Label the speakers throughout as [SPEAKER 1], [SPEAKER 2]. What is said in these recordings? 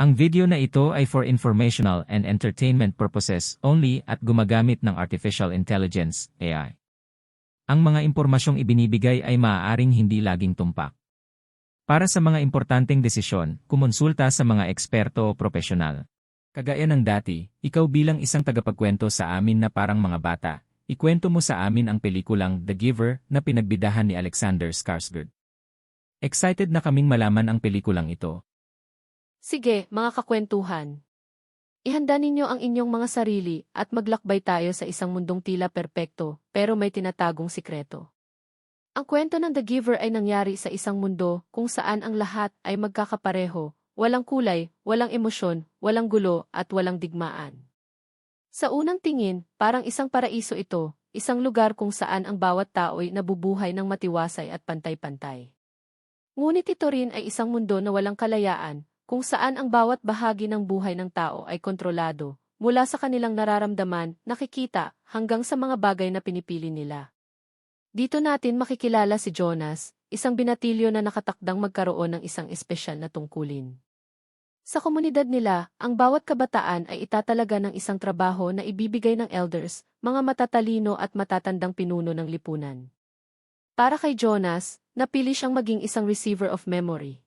[SPEAKER 1] Ang video na ito ay for informational and entertainment purposes only at gumagamit ng Artificial Intelligence, AI. Ang mga impormasyong ibinibigay ay maaaring hindi laging tumpak. Para sa mga importanteng desisyon, kumonsulta sa mga eksperto o propesyonal. Kagaya ng dati, ikaw bilang isang tagapagkwento sa amin na parang mga bata, ikwento mo sa amin ang pelikulang The Giver na pinagbidahan ni Alexander Skarsgård. Excited na kaming malaman ang pelikulang ito.
[SPEAKER 2] Sige, mga kakwentuhan. Ihanda ninyo ang inyong mga sarili at maglakbay tayo sa isang mundong tila perpekto pero may tinatagong sikreto. Ang kwento ng The Giver ay nangyari sa isang mundo kung saan ang lahat ay magkakapareho, walang kulay, walang emosyon, walang gulo at walang digmaan. Sa unang tingin, parang isang paraiso ito, isang lugar kung saan ang bawat tao ay nabubuhay ng matiwasay at pantay-pantay. Ngunit ito rin ay isang mundo na walang kalayaan, kung saan ang bawat bahagi ng buhay ng tao ay kontrolado, mula sa kanilang nararamdaman, nakikita, hanggang sa mga bagay na pinipili nila. Dito natin makikilala si Jonas, isang binatilyo na nakatakdang magkaroon ng isang espesyal na tungkulin. Sa komunidad nila, ang bawat kabataan ay itatalaga ng isang trabaho na ibibigay ng elders, mga matatalino at matatandang pinuno ng lipunan. Para kay Jonas, napili siyang maging isang receiver of memory.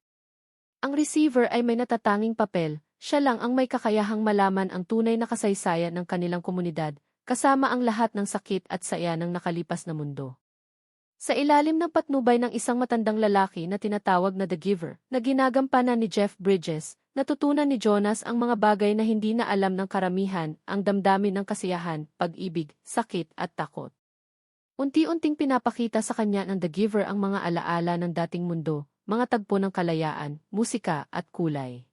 [SPEAKER 2] Ang receiver ay may natatanging papel, siya lang ang may kakayahang malaman ang tunay na kasaysayan ng kanilang komunidad, kasama ang lahat ng sakit at saya ng nakalipas na mundo. Sa ilalim ng patnubay ng isang matandang lalaki na tinatawag na The Giver, na ginagampanan ni Jeff Bridges, natutunan ni Jonas ang mga bagay na hindi na alam ng karamihan, ang damdamin ng kasiyahan, pag-ibig, sakit at takot. Unti-unting pinapakita sa kanya ng The Giver ang mga alaala ng dating mundo, mga tagpo ng kalayaan, musika at kulay.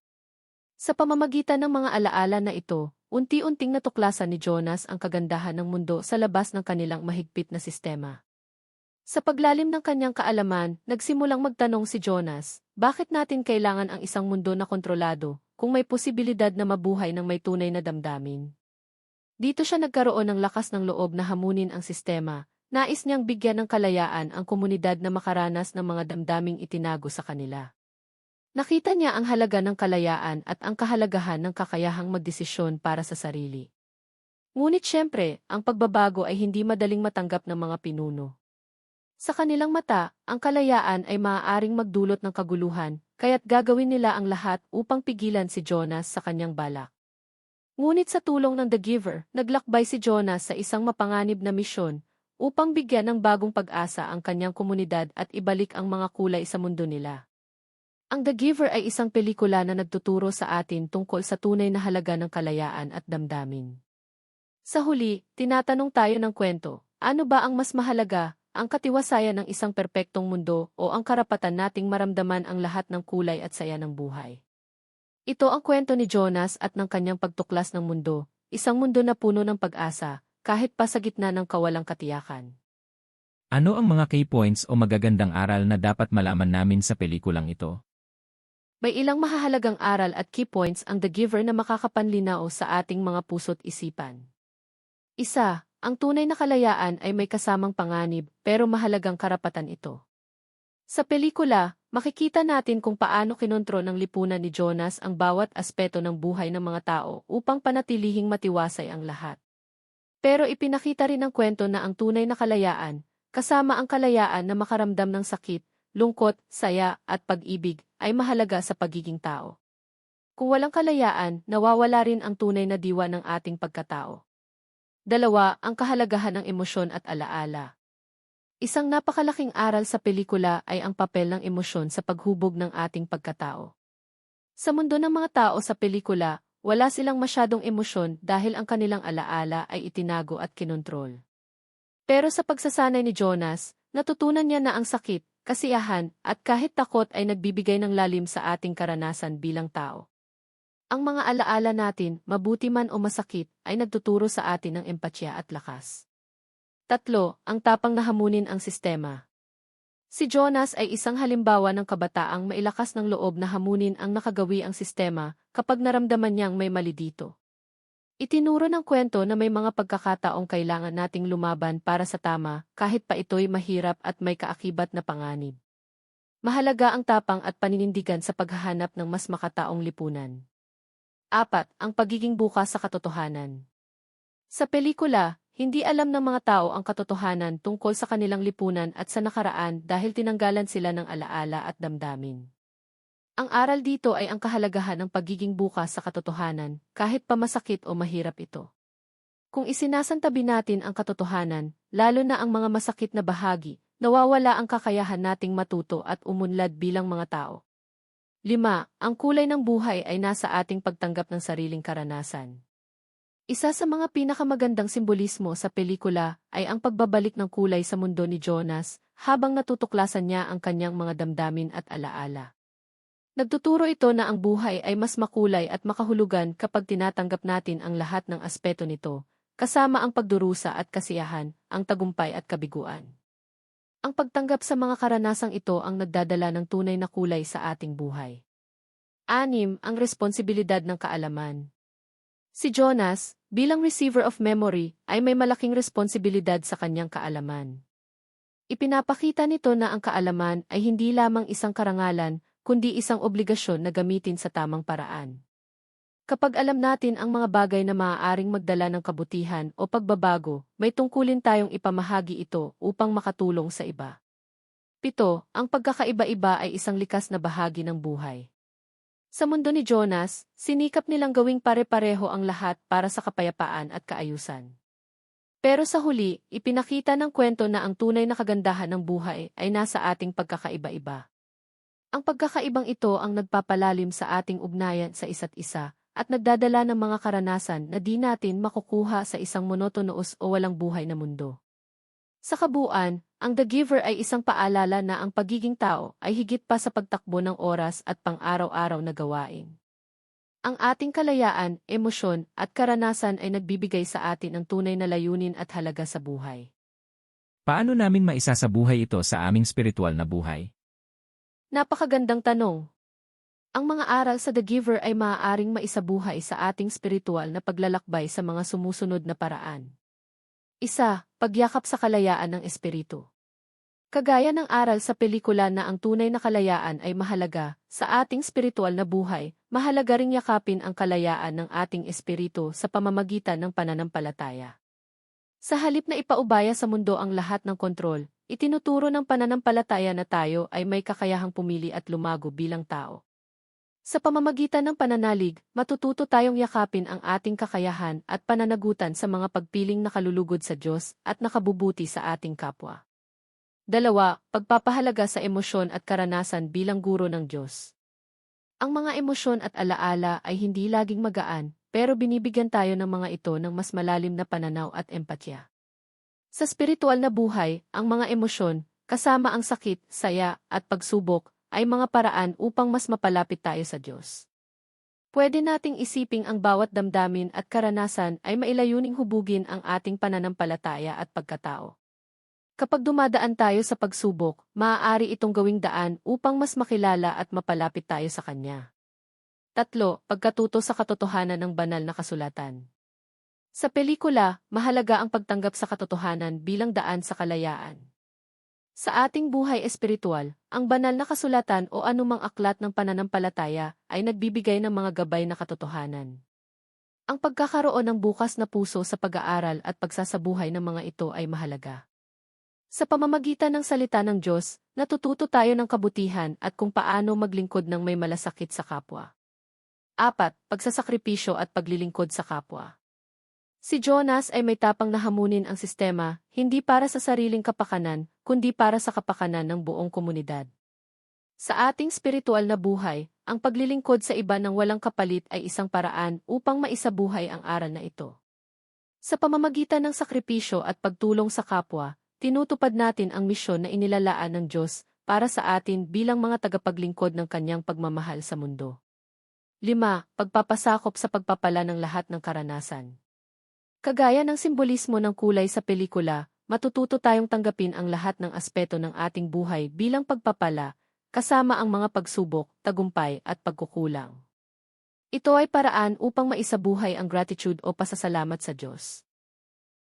[SPEAKER 2] Sa pamamagitan ng mga alaala na ito, unti-unting natuklasan ni Jonas ang kagandahan ng mundo sa labas ng kanilang mahigpit na sistema. Sa paglalim ng kanyang kaalaman, nagsimulang magtanong si Jonas, bakit natin kailangan ang isang mundo na kontrolado kung may posibilidad na mabuhay ng may tunay na damdamin? Dito siya nagkaroon ng lakas ng loob na hamunin ang sistema, Nais niyang bigyan ng kalayaan ang komunidad na makaranas ng mga damdaming itinago sa kanila. Nakita niya ang halaga ng kalayaan at ang kahalagahan ng kakayahang magdesisyon para sa sarili. Ngunit siyempre, ang pagbabago ay hindi madaling matanggap ng mga pinuno. Sa kanilang mata, ang kalayaan ay maaaring magdulot ng kaguluhan, kaya't gagawin nila ang lahat upang pigilan si Jonas sa kanyang balak. Ngunit sa tulong ng The Giver, naglakbay si Jonas sa isang mapanganib na misyon, upang bigyan ng bagong pag-asa ang kanyang komunidad at ibalik ang mga kulay sa mundo nila. Ang The Giver ay isang pelikula na nagtuturo sa atin tungkol sa tunay na halaga ng kalayaan at damdamin. Sa huli, tinatanong tayo ng kwento, ano ba ang mas mahalaga, ang katiwasayan ng isang perpektong mundo o ang karapatan nating maramdaman ang lahat ng kulay at saya ng buhay? Ito ang kwento ni Jonas at ng kanyang pagtuklas ng mundo, isang mundo na puno ng pag-asa, kahit pa sa gitna ng kawalang katiyakan.
[SPEAKER 1] Ano ang mga key points o magagandang aral na dapat malaman namin sa pelikulang ito?
[SPEAKER 2] May ilang mahahalagang aral at key points ang The Giver na makakapanlinao sa ating mga puso't isipan. Isa, ang tunay na kalayaan ay may kasamang panganib pero mahalagang karapatan ito. Sa pelikula, makikita natin kung paano kinontrol ng lipunan ni Jonas ang bawat aspeto ng buhay ng mga tao upang panatilihing matiwasay ang lahat. Pero ipinakita rin ng kwento na ang tunay na kalayaan, kasama ang kalayaan na makaramdam ng sakit, lungkot, saya, at pag-ibig, ay mahalaga sa pagiging tao. Kung walang kalayaan, nawawala rin ang tunay na diwa ng ating pagkatao. Dalawa, ang kahalagahan ng emosyon at alaala. Isang napakalaking aral sa pelikula ay ang papel ng emosyon sa paghubog ng ating pagkatao. Sa mundo ng mga tao sa pelikula, wala silang masyadong emosyon dahil ang kanilang alaala ay itinago at kinontrol. Pero sa pagsasanay ni Jonas, natutunan niya na ang sakit, kasiyahan, at kahit takot ay nagbibigay ng lalim sa ating karanasan bilang tao. Ang mga alaala natin, mabuti man o masakit, ay nagtuturo sa atin ng empatya at lakas. Tatlo, ang tapang na hamunin ang sistema. Si Jonas ay isang halimbawa ng kabataang mailakas ng loob na hamunin ang nakagawi ang sistema kapag naramdaman niyang may mali dito. Itinuro ng kwento na may mga pagkakataong kailangan nating lumaban para sa tama kahit pa ito'y mahirap at may kaakibat na panganib. Mahalaga ang tapang at paninindigan sa paghahanap ng mas makataong lipunan. Apat, ang pagiging bukas sa katotohanan. Sa pelikula, hindi alam ng mga tao ang katotohanan tungkol sa kanilang lipunan at sa nakaraan dahil tinanggalan sila ng alaala at damdamin. Ang aral dito ay ang kahalagahan ng pagiging bukas sa katotohanan, kahit pa masakit o mahirap ito. Kung isinasantabi natin ang katotohanan, lalo na ang mga masakit na bahagi, nawawala ang kakayahan nating matuto at umunlad bilang mga tao. 5. Ang kulay ng buhay ay nasa ating pagtanggap ng sariling karanasan. Isa sa mga pinakamagandang simbolismo sa pelikula ay ang pagbabalik ng kulay sa mundo ni Jonas habang natutuklasan niya ang kanyang mga damdamin at alaala. Nagtuturo ito na ang buhay ay mas makulay at makahulugan kapag tinatanggap natin ang lahat ng aspeto nito, kasama ang pagdurusa at kasiyahan, ang tagumpay at kabiguan. Ang pagtanggap sa mga karanasang ito ang nagdadala ng tunay na kulay sa ating buhay. Anim, ang responsibilidad ng kaalaman. Si Jonas, bilang receiver of memory, ay may malaking responsibilidad sa kanyang kaalaman. Ipinapakita nito na ang kaalaman ay hindi lamang isang karangalan, kundi isang obligasyon na gamitin sa tamang paraan. Kapag alam natin ang mga bagay na maaaring magdala ng kabutihan o pagbabago, may tungkulin tayong ipamahagi ito upang makatulong sa iba. Pito, ang pagkakaiba-iba ay isang likas na bahagi ng buhay. Sa mundo ni Jonas, sinikap nilang gawing pare-pareho ang lahat para sa kapayapaan at kaayusan. Pero sa huli, ipinakita ng kwento na ang tunay na kagandahan ng buhay ay nasa ating pagkakaiba-iba. Ang pagkakaibang ito ang nagpapalalim sa ating ugnayan sa isa't isa at nagdadala ng mga karanasan na di natin makukuha sa isang monotonoos o walang buhay na mundo. Sa kabuuan, ang The Giver ay isang paalala na ang pagiging tao ay higit pa sa pagtakbo ng oras at pang-araw-araw na gawain. Ang ating kalayaan, emosyon, at karanasan ay nagbibigay sa atin ng tunay na layunin at halaga sa buhay.
[SPEAKER 1] Paano namin maisasabuhay ito sa aming spiritual na buhay?
[SPEAKER 2] Napakagandang tanong. Ang mga aral sa The Giver ay maaaring maisabuhay sa ating spiritual na paglalakbay sa mga sumusunod na paraan. Isa, pagyakap sa kalayaan ng espiritu. Kagaya ng aral sa pelikula na ang tunay na kalayaan ay mahalaga, sa ating spiritual na buhay, mahalaga ring yakapin ang kalayaan ng ating espiritu sa pamamagitan ng pananampalataya. Sa halip na ipaubaya sa mundo ang lahat ng kontrol, itinuturo ng pananampalataya na tayo ay may kakayahang pumili at lumago bilang tao. Sa pamamagitan ng pananalig, matututo tayong yakapin ang ating kakayahan at pananagutan sa mga pagpiling nakalulugod sa Diyos at nakabubuti sa ating kapwa. Dalawa, pagpapahalaga sa emosyon at karanasan bilang guro ng Diyos. Ang mga emosyon at alaala ay hindi laging magaan, pero binibigyan tayo ng mga ito ng mas malalim na pananaw at empatya. Sa spiritual na buhay, ang mga emosyon, kasama ang sakit, saya, at pagsubok, ay mga paraan upang mas mapalapit tayo sa Diyos. Pwede nating isiping ang bawat damdamin at karanasan ay mailayuning hubugin ang ating pananampalataya at pagkatao. Kapag dumadaan tayo sa pagsubok, maaari itong gawing daan upang mas makilala at mapalapit tayo sa Kanya. Tatlo, pagkatuto sa katotohanan ng banal na kasulatan. Sa pelikula, mahalaga ang pagtanggap sa katotohanan bilang daan sa kalayaan. Sa ating buhay espiritual, ang banal na kasulatan o anumang aklat ng pananampalataya ay nagbibigay ng mga gabay na katotohanan. Ang pagkakaroon ng bukas na puso sa pag-aaral at pagsasabuhay ng mga ito ay mahalaga. Sa pamamagitan ng salita ng Diyos, natututo tayo ng kabutihan at kung paano maglingkod ng may malasakit sa kapwa. Apat, pagsasakripisyo at paglilingkod sa kapwa. Si Jonas ay may tapang na hamunin ang sistema, hindi para sa sariling kapakanan, kundi para sa kapakanan ng buong komunidad. Sa ating spiritual na buhay, ang paglilingkod sa iba ng walang kapalit ay isang paraan upang maisabuhay ang aral na ito. Sa pamamagitan ng sakripisyo at pagtulong sa kapwa, tinutupad natin ang misyon na inilalaan ng Diyos para sa atin bilang mga tagapaglingkod ng kanyang pagmamahal sa mundo. 5. Pagpapasakop sa pagpapala ng lahat ng karanasan. Kagaya ng simbolismo ng kulay sa pelikula, matututo tayong tanggapin ang lahat ng aspeto ng ating buhay bilang pagpapala, kasama ang mga pagsubok, tagumpay at pagkukulang. Ito ay paraan upang maisabuhay ang gratitude o pasasalamat sa Diyos.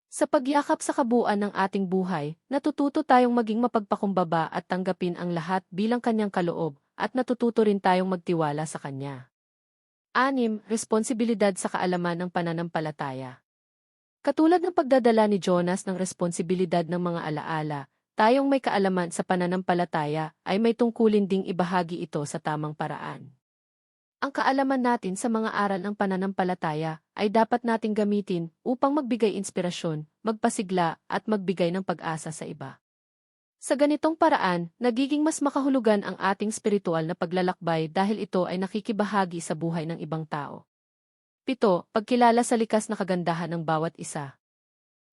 [SPEAKER 2] Sa pagyakap sa kabuuan ng ating buhay, natututo tayong maging mapagpakumbaba at tanggapin ang lahat bilang kanyang kaloob, at natututo rin tayong magtiwala sa kanya. Anim, responsibilidad sa kaalaman ng pananampalataya. Katulad ng pagdadala ni Jonas ng responsibilidad ng mga alaala, tayong may kaalaman sa pananampalataya ay may tungkulin ding ibahagi ito sa tamang paraan. Ang kaalaman natin sa mga aral ng pananampalataya ay dapat nating gamitin upang magbigay inspirasyon, magpasigla at magbigay ng pag-asa sa iba. Sa ganitong paraan, nagiging mas makahulugan ang ating spiritual na paglalakbay dahil ito ay nakikibahagi sa buhay ng ibang tao. Pito, pagkilala sa likas na kagandahan ng bawat isa.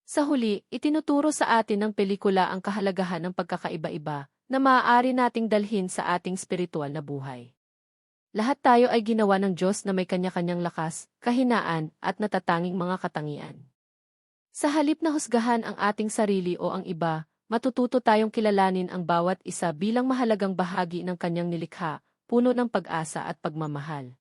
[SPEAKER 2] Sa huli, itinuturo sa atin ng pelikula ang kahalagahan ng pagkakaiba-iba na maaari nating dalhin sa ating spiritual na buhay. Lahat tayo ay ginawa ng Diyos na may kanya-kanyang lakas, kahinaan, at natatanging mga katangian. Sa halip na husgahan ang ating sarili o ang iba, matututo tayong kilalanin ang bawat isa bilang mahalagang bahagi ng kanyang nilikha, puno ng pag-asa at pagmamahal.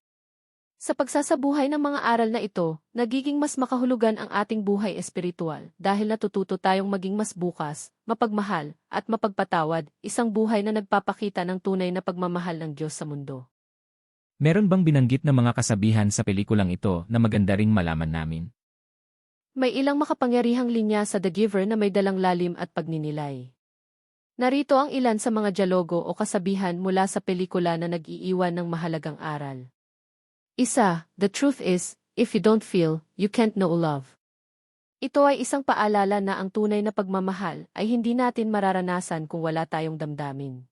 [SPEAKER 2] Sa pagsasabuhay ng mga aral na ito, nagiging mas makahulugan ang ating buhay espiritual dahil natututo tayong maging mas bukas, mapagmahal, at mapagpatawad, isang buhay na nagpapakita ng tunay na pagmamahal ng Diyos sa mundo.
[SPEAKER 1] Meron bang binanggit na mga kasabihan sa pelikulang ito na maganda ring malaman namin?
[SPEAKER 2] May ilang makapangyarihang linya sa The Giver na may dalang lalim at pagninilay. Narito ang ilan sa mga dialogo o kasabihan mula sa pelikula na nag-iiwan ng mahalagang aral. Isa, the truth is, if you don't feel, you can't know love. Ito ay isang paalala na ang tunay na pagmamahal ay hindi natin mararanasan kung wala tayong damdamin.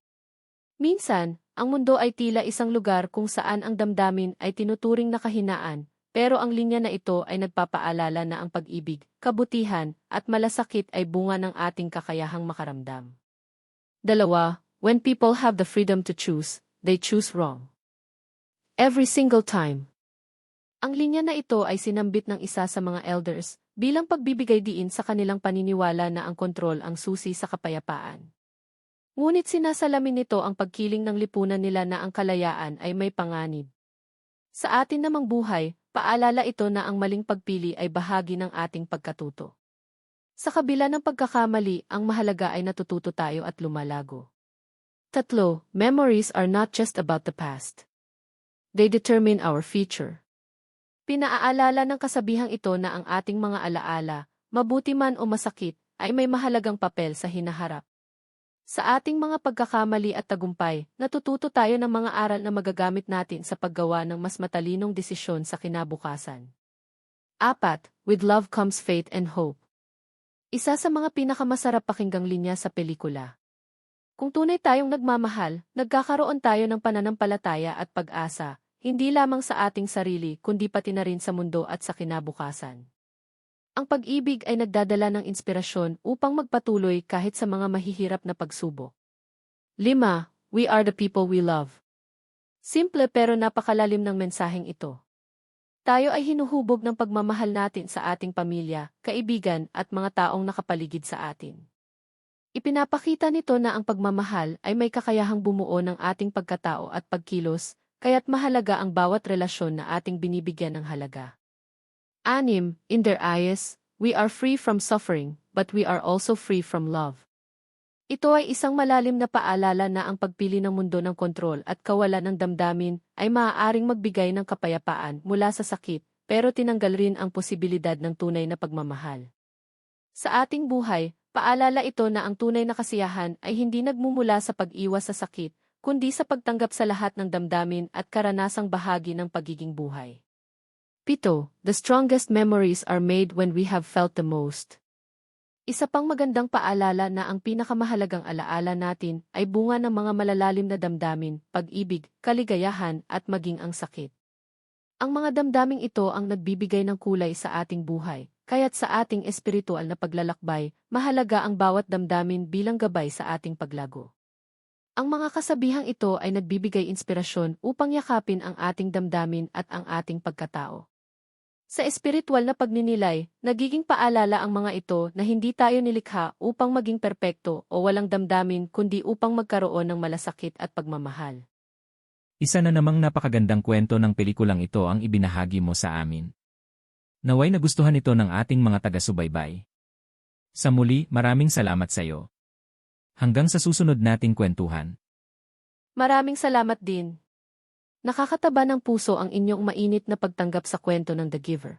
[SPEAKER 2] Minsan, ang mundo ay tila isang lugar kung saan ang damdamin ay tinuturing na kahinaan, pero ang linya na ito ay nagpapaalala na ang pag-ibig, kabutihan, at malasakit ay bunga ng ating kakayahang makaramdam. Dalawa, when people have the freedom to choose, they choose wrong. Every single time. Ang linya na ito ay sinambit ng isa sa mga elders bilang pagbibigay diin sa kanilang paniniwala na ang kontrol ang susi sa kapayapaan. Ngunit sinasalamin nito ang pagkiling ng lipunan nila na ang kalayaan ay may panganib. Sa atin namang buhay, paalala ito na ang maling pagpili ay bahagi ng ating pagkatuto. Sa kabila ng pagkakamali, ang mahalaga ay natututo tayo at lumalago. Tatlo, memories are not just about the past. They determine our future. Pinaaalala ng kasabihang ito na ang ating mga alaala, mabuti man o masakit, ay may mahalagang papel sa hinaharap. Sa ating mga pagkakamali at tagumpay, natututo tayo ng mga aral na magagamit natin sa paggawa ng mas matalinong desisyon sa kinabukasan. Apat, with love comes faith and hope. Isa sa mga pinakamasarap pakinggang linya sa pelikula. Kung tunay tayong nagmamahal, nagkakaroon tayo ng pananampalataya at pag-asa, hindi lamang sa ating sarili kundi pati na rin sa mundo at sa kinabukasan. Ang pag-ibig ay nagdadala ng inspirasyon upang magpatuloy kahit sa mga mahihirap na pagsubok. 5. We are the people we love. Simple pero napakalalim ng mensaheng ito. Tayo ay hinuhubog ng pagmamahal natin sa ating pamilya, kaibigan at mga taong nakapaligid sa atin. Ipinapakita nito na ang pagmamahal ay may kakayahang bumuo ng ating pagkatao at pagkilos, kaya't mahalaga ang bawat relasyon na ating binibigyan ng halaga. Anim, in their eyes, we are free from suffering, but we are also free from love. Ito ay isang malalim na paalala na ang pagpili ng mundo ng kontrol at kawalan ng damdamin ay maaaring magbigay ng kapayapaan mula sa sakit, pero tinanggal rin ang posibilidad ng tunay na pagmamahal. Sa ating buhay, paalala ito na ang tunay na kasiyahan ay hindi nagmumula sa pag-iwas sa sakit, kundi sa pagtanggap sa lahat ng damdamin at karanasang bahagi ng pagiging buhay. Pito, the strongest memories are made when we have felt the most. Isa pang magandang paalala na ang pinakamahalagang alaala natin ay bunga ng mga malalalim na damdamin, pag-ibig, kaligayahan at maging ang sakit. Ang mga damdaming ito ang nagbibigay ng kulay sa ating buhay, kaya't sa ating espiritual na paglalakbay, mahalaga ang bawat damdamin bilang gabay sa ating paglago. Ang mga kasabihang ito ay nagbibigay inspirasyon upang yakapin ang ating damdamin at ang ating pagkatao. Sa espiritual na pagninilay, nagiging paalala ang mga ito na hindi tayo nilikha upang maging perpekto o walang damdamin kundi upang magkaroon ng malasakit at pagmamahal.
[SPEAKER 1] Isa na namang napakagandang kwento ng pelikulang ito ang ibinahagi mo sa amin. Naway nagustuhan ito ng ating mga taga-subaybay. Sa muli, maraming salamat sa iyo. Hanggang sa susunod nating kwentuhan.
[SPEAKER 2] Maraming salamat din. Nakakataba ng puso ang inyong mainit na pagtanggap sa kwento ng The Giver.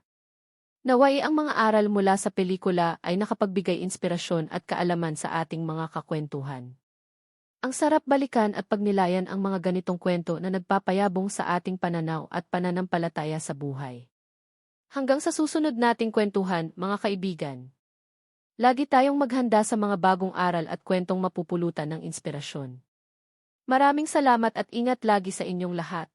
[SPEAKER 2] Naway ang mga aral mula sa pelikula ay nakapagbigay inspirasyon at kaalaman sa ating mga kakwentuhan. Ang sarap balikan at pagnilayan ang mga ganitong kwento na nagpapayabong sa ating pananaw at pananampalataya sa buhay. Hanggang sa susunod nating kwentuhan, mga kaibigan. Lagi tayong maghanda sa mga bagong aral at kwentong mapupulutan ng inspirasyon. Maraming salamat at ingat lagi sa inyong lahat.